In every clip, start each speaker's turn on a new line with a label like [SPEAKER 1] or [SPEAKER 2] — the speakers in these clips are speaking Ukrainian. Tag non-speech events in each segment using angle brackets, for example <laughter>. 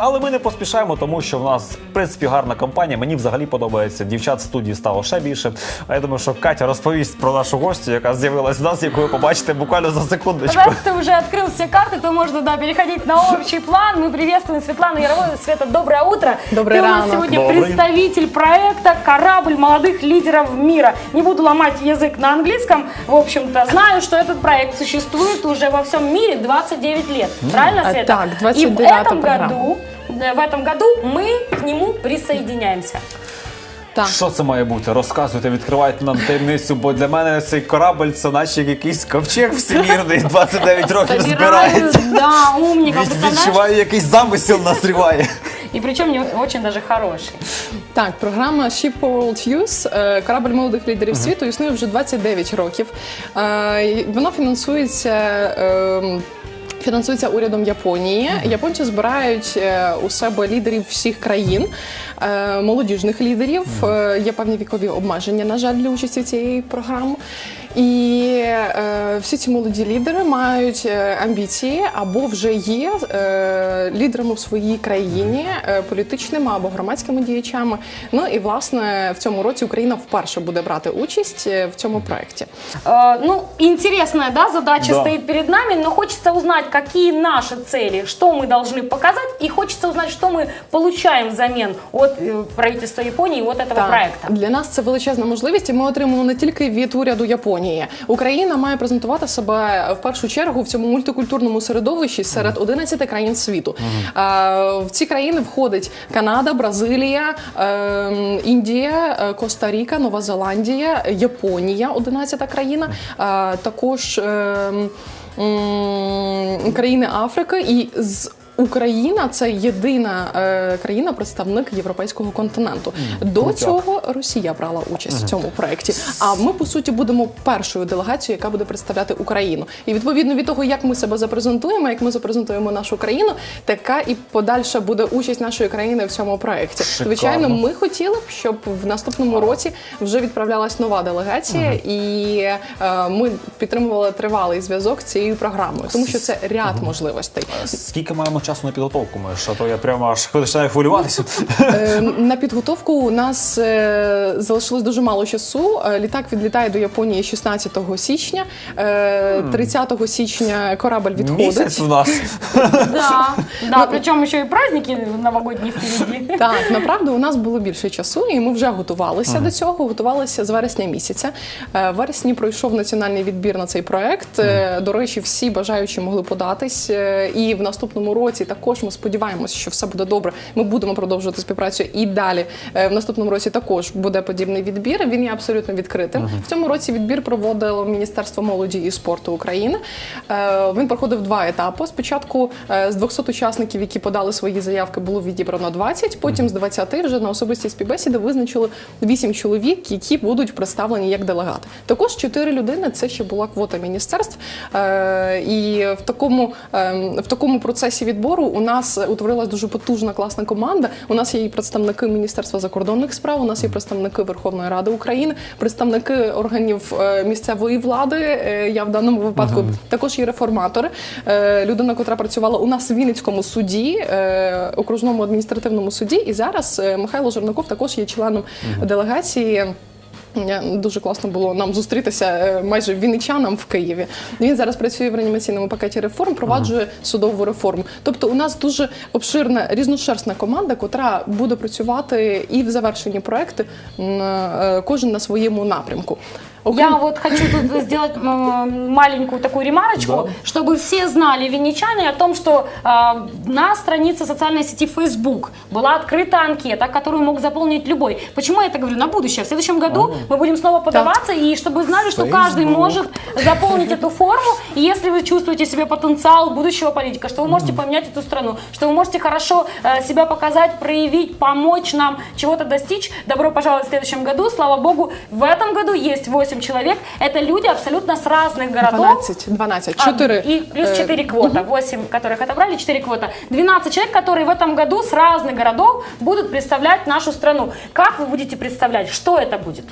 [SPEAKER 1] але ми не поспішаємо, тому що в нас в принципі гарна компанія. Мені взагалі подобається. Дівчат в студії стало ще більше. А я думаю, що Катя розповість про нашу гостю, яка з'явилась в нас, яку ви побачите буквально за секундочку.
[SPEAKER 2] Раз ты уже открыл все карты, то можно да, переходить на общий план. Мы приветствуем Светлану Яровую. Света, доброе утро.
[SPEAKER 3] Доброе
[SPEAKER 2] Ты у нас
[SPEAKER 3] рано.
[SPEAKER 2] сегодня
[SPEAKER 1] Добрый.
[SPEAKER 2] представитель проекта «Корабль молодых лидеров мира». Не буду ломать язык на английском. В общем-то, знаю, что этот проект существует уже во всем мире 29 лет. Правильно,
[SPEAKER 3] А,
[SPEAKER 2] Света?
[SPEAKER 3] так,
[SPEAKER 2] И в
[SPEAKER 3] 29-я
[SPEAKER 2] этом
[SPEAKER 3] программа.
[SPEAKER 2] году, да, в этом году мы к нему присоединяемся.
[SPEAKER 3] Так.
[SPEAKER 1] Що це має бути? Розказуйте, відкривайте нам таємницю, бо для мене цей корабль це наче якийсь ковчег всемірний, <laughs> 29 років збирається.
[SPEAKER 2] да, умников,
[SPEAKER 1] Від- Відчуваю, якийсь замисел назріває.
[SPEAKER 2] И причем не очень даже хороший.
[SPEAKER 3] Так, програма Ship World Youth, е, корабль молодих лідерів світу, існує вже 29 років. Е, Вона фінансується. ем, Фінансується урядом Японії. Японці збирають е, у себе лідерів всіх країн, е, молодіжних лідерів. Е, Є певні вікові обмеження, на жаль, для участі в цієї програми. І е, всі ці молоді лідери мають е, амбіції або вже є е, лідерами в своїй країні, е, політичними або громадськими діячами. Ну і власне в цьому році Україна вперше буде брати участь е, в цьому проєкті.
[SPEAKER 2] Э, Ну, интересная, да, задача
[SPEAKER 1] Да.
[SPEAKER 2] стоит перед нами, но хочется узнать, какие наши цели, что мы должны показать, и хочется узнать, что мы получаем взамен от э, правительства Японии, от этого проекта.
[SPEAKER 3] Для нас це величезна можливість, і ми отримуємо не тільки від уряду Японії. Україна має презентувати себе в першу чергу в цьому мультикультурному середовищі серед 11 країн світу. В ці країни входить Канада, Бразилія, е, Індія, е, Коста-Ріка, Нова Зеландія, Японія, 11 країна, також е, країни Африки. І з Україна це єдина е, країна, представник європейського континенту. До
[SPEAKER 1] крутяк.
[SPEAKER 3] цього Росія брала участь в цьому проєкті. А ми по суті будемо першою делегацією, яка буде представляти Україну. І відповідно від того, як ми себе запрезентуємо, як ми запрезентуємо нашу країну, така і подальша буде участь нашої країни в цьому проєкті. Звичайно, ми хотіли б, щоб в наступному році вже відправлялась нова делегація, і е, ми підтримували тривалий зв'язок з цією програмою, тому що це ряд можливостей.
[SPEAKER 1] Скільки маємо часу на підготовку? Ми що то я прямо аж починаю хвилюватися.
[SPEAKER 3] Е, На підготовку у нас е, залишилось дуже мало часу. Е, Літак відлітає до Японії 16 січня. Е, 30 січня корабль відходить.
[SPEAKER 1] Місяць у нас. <laughs>
[SPEAKER 2] Да, да, причем еще и праздники новогодние впереди.
[SPEAKER 3] Так, направду у нас було більше часу, і ми вже готувалися до цього. Готувалися з вересня місяця. В вересні пройшов національний відбір на цей проект. До речі, всі бажаючі могли податись. І в наступному році також ми сподіваємося, що все буде добре. Ми будемо продовжувати співпрацю і далі. Е, В наступному році також буде подібний відбір. Він є абсолютно відкритим. В цьому році відбір проводило Міністерство молоді і спорту України. Е, Він проходив два етапи. Спочатку е, з 200 учасників, які подали свої заявки, було відібрано 20, Потім з 20 вже на особистій співбесіди визначили 8 чоловік, які будуть представлені як делегати. Також 4 людини це ще була квота міністерств. І в такому, е, в такому процесі відбору у нас утворилась дуже потужна класна команда. У нас є і представники Міністерства закордонних справ, у нас є представники Верховної Ради України, представники органів е, місцевої влади. Е, Я в даному випадку також є реформатори. Е, Людина, котра працювала у нас в Вінницькому суді, е, окружному адміністративному суді, і зараз е, Михайло Жернаков також є членом делегації. Я- Дуже класно було нам зустрітися е, майже вінничанам в Києві. Він зараз працює в реанімаційному пакеті реформ, проваджує судову реформу. Тобто, у нас дуже обширна різношерстна команда, котра буде працювати і в завершенні проекти е, кожен на своєму напрямку.
[SPEAKER 2] Я вот хочу тут <laughs> сделать маленькую такую ремарочку,
[SPEAKER 1] Да.
[SPEAKER 2] чтобы все знали, винничане, о том, что а, на странице социальной сети Facebook была открыта анкета, которую мог заполнить любой. Почему я это говорю? На будущее. В следующем году мы будем снова подаваться, и чтобы знали, что каждый
[SPEAKER 1] Facebook.
[SPEAKER 2] может заполнить эту форму. И если вы чувствуете себе потенциал будущего политика, что вы можете поменять эту страну, что вы можете хорошо э, себя показать, проявить, помочь нам чего-то достичь, добро пожаловать в следующем году. Слава богу, в этом году есть 8 человек. Это люди абсолютно с разных городов.
[SPEAKER 3] 12, 12,
[SPEAKER 2] А,
[SPEAKER 3] 4.
[SPEAKER 2] и плюс 4 квота, 8 которых отобрали, 4 квота. 12 человек, которые в этом году с разных городов будут представлять нашу страну. Как вы будете представлять? Что это будет?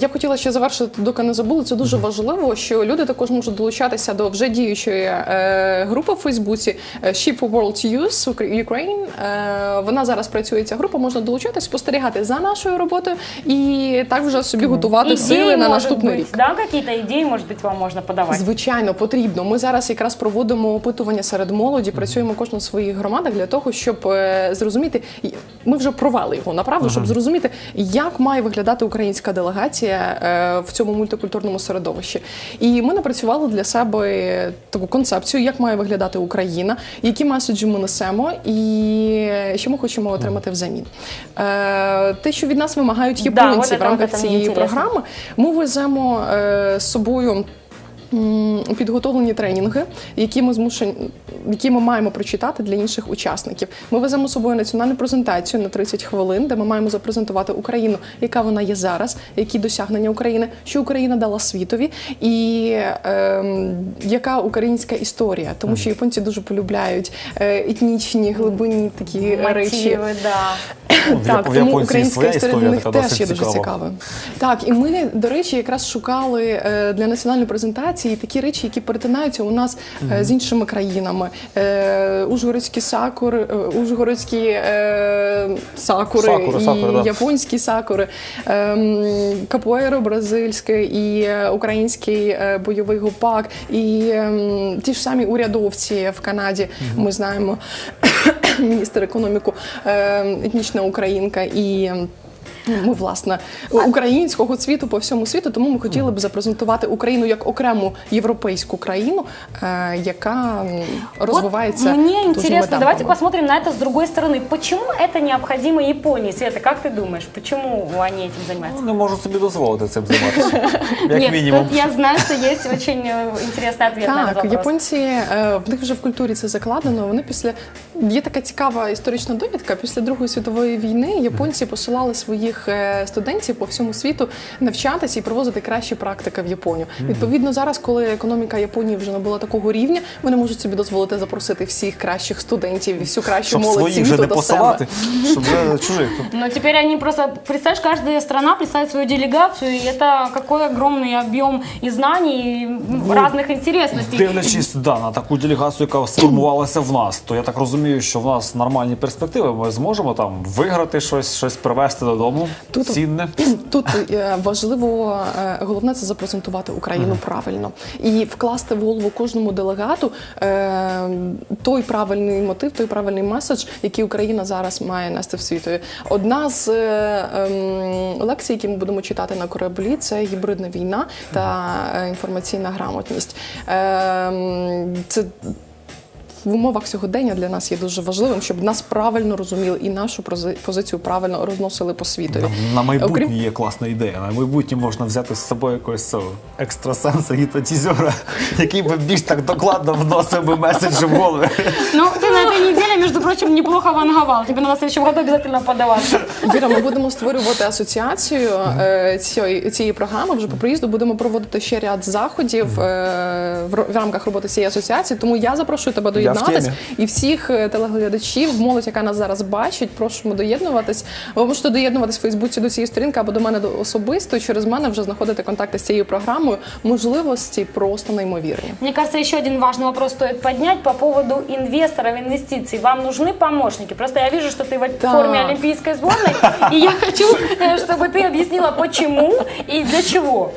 [SPEAKER 3] Я хотіла ще завершити, доки не забули. Це дуже важливо, що люди також можуть долучатися до вже діючої е, групи в Фейсбуці е, Ship for World Youth Ukraine. Е, Вона зараз працює. Ця група можна долучатися, спостерігати за нашою роботою і так вже собі готувати сили на наступний
[SPEAKER 2] быть,
[SPEAKER 3] рік.
[SPEAKER 2] да, какие-то идеи, может быть, вам можно подавать?
[SPEAKER 3] Звичайно, потрібно. Ми зараз якраз проводимо опитування серед молоді, працюємо кожна в своїх громадах для того, щоб зрозуміти. Ми вже провели його направду, щоб зрозуміти, як має виглядати українська делегація е, в цьому мультикультурному середовищі. І ми напрацювали для себе таку концепцію, як має виглядати Україна, які меседжі ми несемо, і що ми хочемо отримати взамін. Е, Те, що від нас вимагають японці
[SPEAKER 2] да,
[SPEAKER 3] в рамках цієї програми, ми веземо е, з собою. Підготовлені тренінги, які ми змушені, які ми маємо прочитати для інших учасників. Ми веземо з собою національну презентацію на 30 хвилин, де ми маємо запрезентувати Україну, яка вона є зараз, які досягнення України, що Україна дала світові, і ем, яка українська історія, тому що японці дуже полюбляють е, етнічні, глибинні такі речі.
[SPEAKER 2] Да. <coughs>
[SPEAKER 3] Так,
[SPEAKER 1] в
[SPEAKER 3] тому українська
[SPEAKER 1] своя
[SPEAKER 3] історія для них теж є дуже
[SPEAKER 1] цікава.
[SPEAKER 3] Так, і ми, до речі, якраз шукали е, для національної презентації такі речі, які перетинаються у нас е, з іншими країнами. Е, Ужгородські сакури, е, ужгородські е, сакури,
[SPEAKER 1] Сакури,
[SPEAKER 3] і
[SPEAKER 1] сакури, да.
[SPEAKER 3] японські сакури, ем, капуеро бразильське і е, український е, бойовий гупак, і ем, ті ж самі урядовці в Канаді. Ми знаємо <coughs> міністр економіку, е, етнічна українка і. ем, Ми, власне, українського цвіту по всьому світу, тому ми хотіли б запрезентувати Україну як окрему європейську країну, е, яка м, розвивається.
[SPEAKER 2] Вот мне
[SPEAKER 3] тужними
[SPEAKER 2] интересно,
[SPEAKER 3] темпами.
[SPEAKER 2] давайте посмотрим на это с другой стороны. Почему это необходимо Японии? Света, как ты думаешь, почему они этим занимаются?
[SPEAKER 1] Ну, не можу собі дозволити цим займатися. Як <laughs>
[SPEAKER 2] Нет,
[SPEAKER 1] мінімум.
[SPEAKER 2] тут я знаю, что есть очень э, интересный ответ на этот
[SPEAKER 3] Так,
[SPEAKER 2] вопрос.
[SPEAKER 3] японці е, в них вже в культурі це закладено. Вони після є така цікава історична довідка. Після Другої світової війни японці посилали своїх е, студентів по всьому світу навчатися і проводити кращі практики в Японію. Відповідно, зараз, коли економіка Японії вже набула такого рівня, вони можуть собі дозволити запросити всіх кращих студентів і всю кращу
[SPEAKER 1] Щоб
[SPEAKER 3] молодь
[SPEAKER 1] своїх вже
[SPEAKER 3] світу
[SPEAKER 1] не
[SPEAKER 3] до
[SPEAKER 1] посилати,
[SPEAKER 3] себе.
[SPEAKER 1] щоб вже <laughs> чужих.
[SPEAKER 2] Но теперь они просто, представляешь, каждая страна представит свою делегацию, и это какой огромный объем и знаний, и м, разных интересностей.
[SPEAKER 1] Дивлячись да, на таку делегацію, яка сформувалася в нас, то я так розумію, що в нас нормальні перспективи. Ми зможемо там виграти щось, щось привезти додому.
[SPEAKER 3] Тут-
[SPEAKER 1] цінне. <clears throat>
[SPEAKER 3] Тут е, важливо, е, головне це запрезентувати Україну правильно і вкласти в голову кожному делегату е, той правильний мотив, той правильний меседж, який Україна зараз має нести в світові. Одна з ем, лекцій, які ми будемо читати на кораблі, це гібридна війна та інформаційна грамотність. Ем, Це в умовах сьогодення для нас є дуже важливим, щоб нас правильно розуміли і нашу позицію правильно розносили по світові.
[SPEAKER 1] На, на майбутнє
[SPEAKER 3] Окрім-
[SPEAKER 1] є класна ідея. На майбутнє можна взяти з собою якогось екстрасенса гіпнотизера, який би більш так докладно вносив би меседжі в голови.
[SPEAKER 2] Ну, ты на этой неделе, между прочим, неплохо ванговал. Надо в следующем году обязательно подаваться.
[SPEAKER 3] Віра, ми будемо створювати асоціацію е, цієї, цієї програми. Вже по приїзду будемо проводити ще ряд заходів е, в, ро- в рамках роботи цієї асоціації. Тому я запрошую тебе доєднатись
[SPEAKER 1] темі.
[SPEAKER 3] і всіх е, телеглядачів, молодь, яка нас зараз бачить, просимо доєднуватись. Ви можете доєднуватись в Фейсбуці до цієї сторінки або до мене до- особисто. Через мене вже знаходити контакти з цією програмою. Можливості просто неймовірні.
[SPEAKER 2] Мне кажется, еще один важный вопрос стоит поднять по поводу инвесторов, инвестиций. Вам нужны помощники? Просто я вижу, что ты в
[SPEAKER 3] Да.
[SPEAKER 2] форме олимпийской сборной, <laughs> и я хочу, э, чтобы ты объяснила, почему и для чего.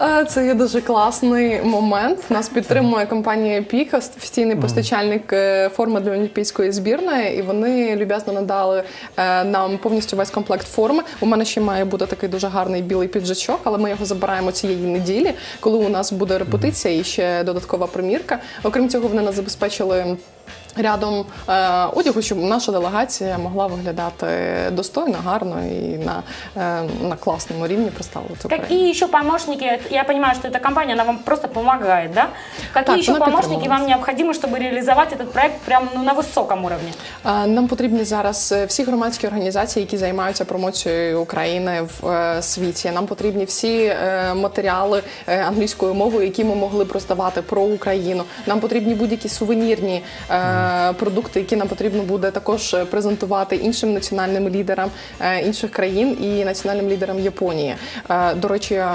[SPEAKER 3] Е, Це є дуже класний момент. Нас підтримує компанія Піка, офіційний постачальник е, форми для олімпійської збірної, і вони люб'язно надали е, нам повністю весь комплект форми. У мене ще має бути такий дуже гарний білий піджачок, але ми його забираємо цієї неділі, коли у нас буде репетиція і ще додаткова примірка. Окрім цього, вони нас забезпечили. Рядом е, одягу, щоб наша делегація могла виглядати достойно, гарно і на, е, на класному рівні представити Україну.
[SPEAKER 2] Какие еще помощники, я понимаю, что эта компания, она вам просто помогает, да? Какие
[SPEAKER 3] Так,
[SPEAKER 2] еще
[SPEAKER 3] она
[SPEAKER 2] помощники
[SPEAKER 3] підтримала
[SPEAKER 2] вам необходимы, чтобы реализовать этот проект прямо ну, на высоком уровне?
[SPEAKER 3] А, Нам потрібні зараз е, всі громадські організації, які займаються промоцією України в е, світі. Нам потрібні всі е, матеріали е, англійською мовою, які ми могли б роздавати про Україну. Нам потрібні будь-які сувенірні е, е, продукти, які нам потрібно буде також е, презентувати іншим національним лідерам е, інших країн і національним лідерам Японії. Е, До речі, е,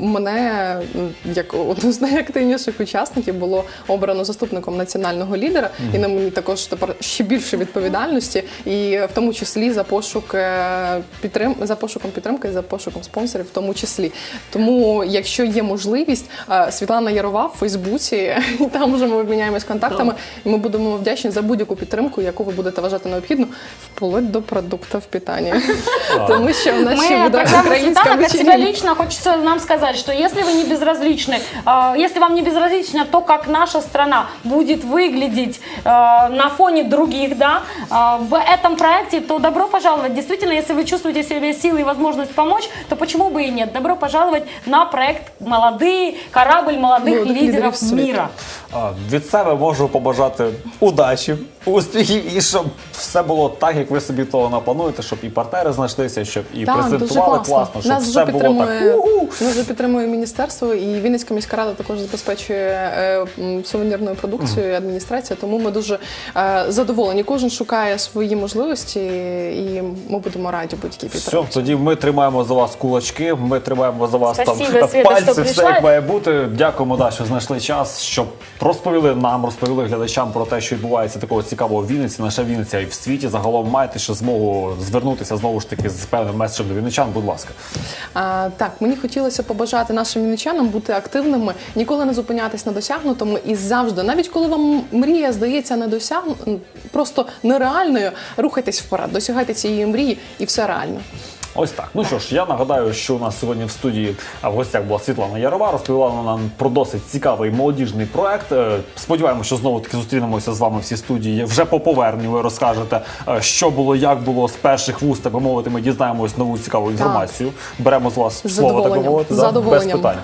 [SPEAKER 3] мене як одну з найактивніших учасників було обрано заступником національного лідера, і на мені також тепер ще більше відповідальності, і в тому числі за пошук е, підтрим за пошуком підтримки, за пошуком спонсорів, в тому числі. Тому, якщо є можливість, е, Світлана Ярова в Фейсбуці, <laughs> і там вже ми обміняємось контактами, і ми будемо вдячні за будь-яку підтримку, яку ви будете вважати необхідну, вплоть до продуктів питання. <laughs> <laughs> Тому що в нас ще
[SPEAKER 2] Мы,
[SPEAKER 3] буде
[SPEAKER 2] программа
[SPEAKER 3] українська
[SPEAKER 2] Светлана, от себя
[SPEAKER 3] вечеря.
[SPEAKER 2] лично хочется нам сказать, что если вы не безразличны, э, если вам не безразлично то, как наша страна будет выглядеть э, на фоне других, да, э, в этом проекте, то добро пожаловать. Действительно, если вы чувствуете в себе силы и возможность помочь, то почему бы и нет? Добро пожаловать на проект «Молодые», корабль молодых
[SPEAKER 3] Молодых
[SPEAKER 2] лидеров
[SPEAKER 3] лидеров света.
[SPEAKER 2] мира.
[SPEAKER 1] А, Від себе можу побажати удачі, успіхів і щоб все було так, як ви собі того наплануєте, щоб і партнери знайшлися, щоб і
[SPEAKER 3] Так, дуже
[SPEAKER 1] презентували
[SPEAKER 3] класно.
[SPEAKER 1] класно, щоб
[SPEAKER 3] Нас
[SPEAKER 1] все
[SPEAKER 3] вже
[SPEAKER 1] було
[SPEAKER 3] підтримує,
[SPEAKER 1] так. «У-у».
[SPEAKER 3] нас вже підтримує міністерство, і Вінницька міська рада також забезпечує е, м, сувенірною продукцією адміністрація. Тому ми дуже е, задоволені. Кожен шукає свої можливості, і ми будемо раді будь-якій
[SPEAKER 1] Все,
[SPEAKER 3] підтримці.
[SPEAKER 1] тоді ми тримаємо за вас кулачки, ми тримаємо за вас
[SPEAKER 2] Спасибо,
[SPEAKER 1] там
[SPEAKER 2] Света,
[SPEAKER 1] пальці,
[SPEAKER 2] що
[SPEAKER 1] все
[SPEAKER 2] прийшла.
[SPEAKER 1] як має бути. Дякуємо, да, що знайшли час, щоб розповіли нам, розповіли глядачам про те, що відбувається такого цікавого в Вінниці, наша а і в світі. Загалом маєте ще змогу звернутися знову ж таки з певним меседжем до вінничан. Будь ласка.
[SPEAKER 3] А, так, мені хотілося побажати нашим вінничанам бути активними, ніколи не зупинятись на досягнутому і завжди, навіть коли вам мрія здається недосягну, просто нереальною, рухайтесь вперед, досягайте цієї мрії, і все реально.
[SPEAKER 1] Ось так. Ну що ж, я нагадаю, що у нас сьогодні в студії в гостях була Світлана Ярова. Розповіла вона нам про досить цікавий молодіжний проект. Е, Сподіваємося, що знову таки зустрінемося з вами всі студії. Вже по поверненню ви розкажете, е, що було, як було з перших вуст, так би мовити. Ми дізнаємось нову цікаву інформацію. Беремо з вас слово так би мовити, да, без питань.